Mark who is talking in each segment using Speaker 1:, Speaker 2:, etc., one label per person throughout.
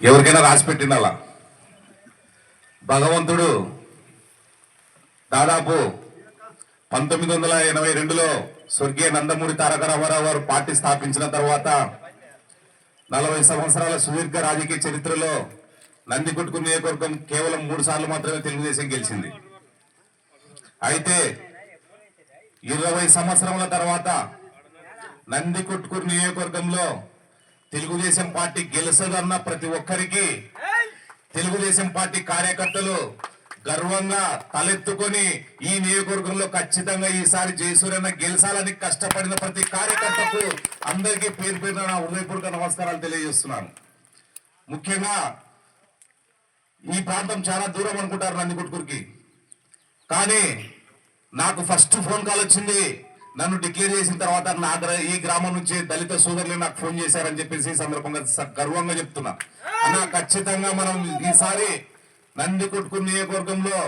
Speaker 1: ఎవరికైనా రాసి పెట్టిండాలా? భగవంతుడు దాదాపు పంతొమ్మిది వందల ఎనభై రెండులో స్వర్గీయ నందమూరి తారక రామారావు గారు పార్టీ స్థాపించిన తర్వాత నలభై సంవత్సరాల సుదీర్ఘ రాజకీయ చరిత్రలో నందికొట్టుకు నియోజకవర్గం కేవలం మూడు సార్లు మాత్రమే తెలుగుదేశం గెలిచింది. అయితే ఇరవై సంవత్సరముల తర్వాత నందికొట్కూరు నియోజకవర్గంలో తెలుగుదేశం పార్టీ గెలుసదన్న ప్రతి ఒక్కరికి. తెలుగుదేశం పార్టీ కార్యకర్తలు గర్వంగా తలెత్తుకొని ఈ నియోజకవర్గంలో ఖచ్చితంగా ఈసారి జయసూర్యన్న గెలిచాలని కష్టపడిన ప్రతి కార్యకర్తకు అందరికీ పేరు పేరున నా హృదయపూర్వక నమస్కారాలు తెలియజేస్తున్నాను. ముఖ్యంగా ఈ ప్రాంతం చాలా దూరం అనుకుంటారు నందికొట్కూరుకి. కానీ నాకు ఫస్ట్ ఫోన్ కాల్ వచ్చింది. నన్ను డిక్లేర్ చేసిన తర్వాత నా ఈ గ్రామం నుంచి దళిత సోదరులు నాకు ఫోన్ చేశారని చెప్పేసి సందర్భంగా గర్వంగా చెప్తున్నా. అన్న ఖచ్చితంగా మనం ఈసారి నంది కొట్టుకుని నియోజకవర్గంలో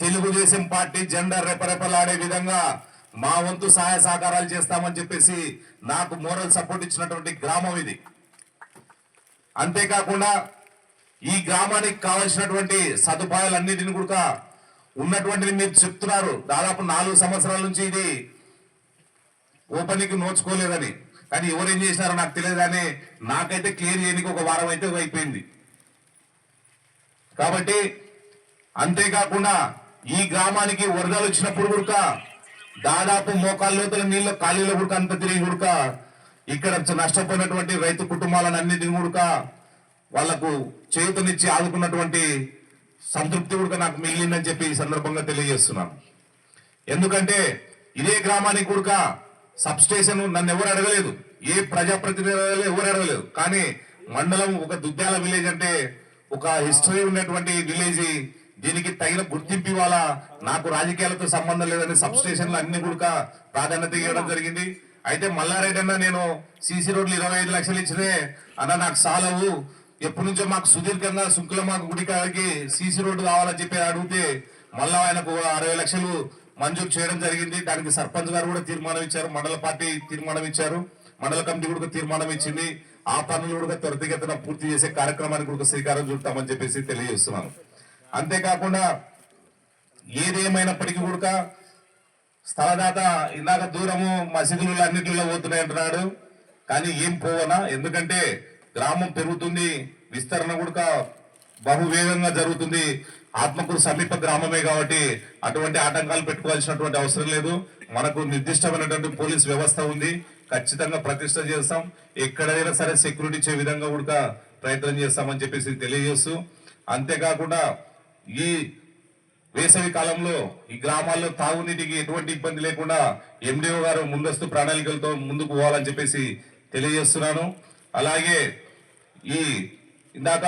Speaker 1: తెలుగుదేశం పార్టీ జెండా రెపరెపలాడే విధంగా మా వంతు సహాయ సహకారాలు చేస్తామని చెప్పేసి నాకు మోరల్ సపోర్ట్ ఇచ్చినటువంటి గ్రామం ఇది. అంతేకాకుండా ఈ గ్రామానికి కావలసినటువంటి సదుపాయాలన్నిటిని కూడా ఉన్నటువంటిది మీరు చెప్తున్నారు. దాదాపు నాలుగు సంవత్సరాల నుంచి ఇది ఓపెనింగ్ నోచుకోలేదని. కానీ ఎవరేం చేసినారో నాకు తెలియదు కానీ నాకైతే క్లియర్ చేయడానికి ఒక వారం అయితే అయిపోయింది. కాబట్టి అంతేకాకుండా ఈ గ్రామానికి వరదలు వచ్చినప్పుడు కూడా దాదాపు మోకాళ్ళ లోతుల నీళ్ళ ఖాళీలో కూడా అంత తిరిగి కూడా ఇక్కడ నష్టపోయినటువంటి రైతు కుటుంబాలను అన్నిటిని కూడా వాళ్ళకు చేతునిచ్చి ఆదుకున్నటువంటి సంతృప్తి కూడా నాకు మిగిలిందని చెప్పి ఈ సందర్భంగా తెలియజేస్తున్నాను. ఎందుకంటే ఇదే గ్రామానికి కూడా సబ్ స్టేషన్ నన్ను ఎవరు అడగలేదు. ఏ ప్రజాప్రతినిధులు ఎవరు అడగలేదు. కానీ మండలం ఒక దుద్యాల విలేజ్ అంటే ఒక హిస్టరీ ఉన్నటువంటి విలేజ్. దీనికి తగిన గుర్తింపు ఇవ్వాలా? నాకు రాజకీయాలతో సంబంధం లేదని సబ్స్టేషన్లు అన్ని కూడా ప్రాధాన్యత ఇవ్వడం జరిగింది. అయితే మల్లారెడ్డి అన్న నేను సీసీ రోడ్లు ఇరవై ఐదు లక్షలు ఇచ్చినే అన్న నాకు సాలవు. ఎప్పటి నుంచో మాకు సుదీర్ఘంగా శుక్లమాకు గుడి కాడికి సీసీ రోడ్డు కావాలని చెప్పి అడిగితే మళ్ళా ఆయనకు అరవై లక్షలు మంజూరు చేయడం జరిగింది. దానికి సర్పంచ్ గారు కూడా తీర్మానం ఇచ్చారు. మండల పార్టీ తీర్మానం ఇచ్చారు. మండల కమిటీ కూడా తీర్మానం ఇచ్చింది. ఆ పనులు కూడా త్వరితగతిన పూర్తి చేసే కార్యక్రమానికి కూడా శ్రీకారం చుడతామని చెప్పేసి తెలియజేస్తున్నాను. అంతేకాకుండా ఏదేమైనప్పటికీ కూడా స్థలదాత ఇందాక దూరము మసీదులు అన్నింటిలో పోతున్నాయి అంటున్నాడు. కానీ ఏం పోవనా? ఎందుకంటే గ్రామం పెరుగుతుంది. విస్తరణ కూడా బహువేగంగా జరుగుతుంది. ఆత్మకూరు సమీప గ్రామమే కాబట్టి అటువంటి ఆటంకాలు పెట్టుకోవాల్సినటువంటి అవసరం లేదు. మనకు నిర్దిష్టమైనటువంటి పోలీస్ వ్యవస్థ ఉంది. ఖచ్చితంగా ప్రతిష్ట చేస్తాం. ఎక్కడైనా సరే సెక్యూరిటీ ఇచ్చే విధంగా కూడా ప్రయత్నం చేస్తామని చెప్పేసి తెలియజేస్తూ అంతేకాకుండా ఈ వేసవి కాలంలో ఈ గ్రామాల్లో తాగునీటికి ఎటువంటి ఇబ్బంది లేకుండా ఎండిఓ గారు ముందస్తు ప్రణాళికలతో ముందుకు పోవాలని చెప్పేసి తెలియజేస్తున్నాను. అలాగే ఈ ఇందాక